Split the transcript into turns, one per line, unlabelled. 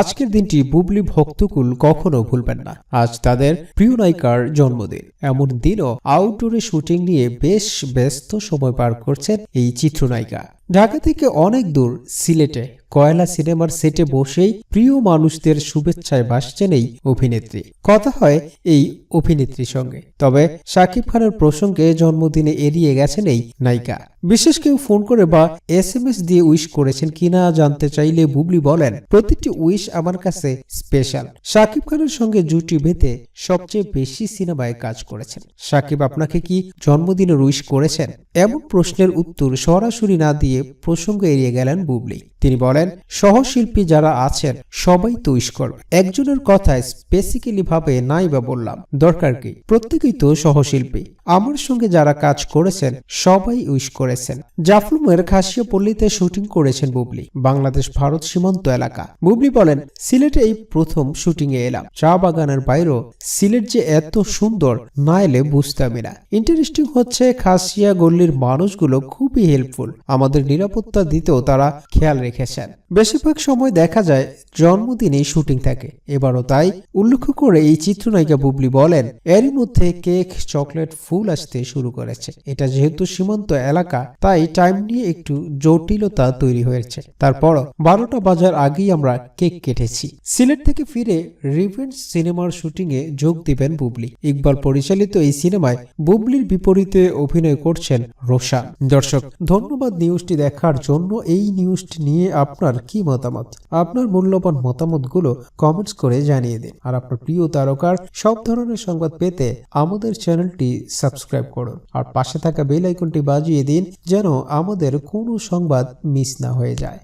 আজকের দিনটি বুবলি ভক্তকুল কখনো ভুলবেন না। আজ তাদের প্রিয় নায়িকার জন্মদিন। এমন দিনও আউটডোরে শুটিং নিয়ে বেশ ব্যস্ত সময় পার করছেন এই চিত্রনায়িকা। ঢাকা থেকে অনেক দূর সিলেটে কয়লা সিনেমার সেটে বসেই প্রিয় মানুষদের শুভেচ্ছায় ভাসছেন এই অভিনেত্রী। কথা হয় এই অভিনেত্রীর সঙ্গে। তবে শাকিব খানের প্রসঙ্গে জন্মদিনে এড়িয়ে গেছেন এই নায়িকা। বিশেষ কেউ ফোন করে বা এস এম এস দিয়ে উইশ করেছেন কিনা জানতে চাইলে বুবলি বলেন, প্রতিটি উইশ আমার কাছে স্পেশাল। শাকিব খানের সঙ্গে জুটি বেঁধে সবচেয়ে বেশি সিনেমায় কাজ করেছেন। শাকিব আপনাকে কি জন্মদিনের উইশ করেছেন? এমন প্রশ্নের উত্তর সরাসরি না দিয়ে প্রসঙ্গ এড়িয়ে গেলেন বুবলি। তিনি বলেন, সহশিল্পী যারা আছেন, সবাই তো ইস্কর। একজনের কথায় স্পেসিক্যালি ভাবে নাই বা বললাম। দরকার কি? প্রত্যেকেই তো সহশিল্পী। আমার সঙ্গে যারা কাজ করেছেন, সবাই উইশ করেছেন। জাফলুমের খাসিয়া পল্লীতে শুটিং করেছেন বুবলি, বাংলাদেশ ভারত সীমান্ত এলাকা। বুবলি বলেন, সিলেটে এই প্রথম শুটিং এ এলাম। চা বাগানের বাইরেও সিলেট যে এত সুন্দর, না এলে বুঝতামই না। ইন্টারেস্টিং হচ্ছে খাসিয়া গল্লির মানুষগুলো খুবই হেল্পফুল আমাদের নিরাপত্তা দিতেও তারা খেয়াল রেখেছেন। বেশিরভাগ সময় দেখা যায় জন্মদিনেই শুটিং থাকে। এবারও তাই উল্লেখ করে এই চিত্রনায়িকা বুবলি বলেন, এরই মধ্যে কেক, চকলেট ফুল আসতে শুরু করেছে। এটা যেহেতু সীমান্ত এলাকা, তাই টাইম নিয়ে একটু জটিলতা তৈরি হয়েছে। তারপর বারোটা বাজার আগেই আমরা কেক কেটেছি। সিলেট থেকে ফিরে রিভেন্স সিনেমার শুটিং এ যোগ দিবেন বুবলি। ইকবাল পরিচালিত এই সিনেমায় বুবলির বিপরীতে অভিনয় করছেন রোশান দর্শক, ধন্যবাদ নিউজটি দেখার জন্য এই নিউজটি নিয়ে আপনার কি মতামত? আপনার মূল্যবান মতামতগুলো কমেন্টস করে জানিয়ে দিন। আর আপনার প্রিয় তারকার সব ধরনের সংবাদ পেতে আমাদের চ্যানেলটি সাবস্ক্রাইব করুন। আর পাশে থাকা বেল আইকনটি বাজিয়ে দিন যেন আমাদের কোনো সংবাদ মিস না হয়ে যায়।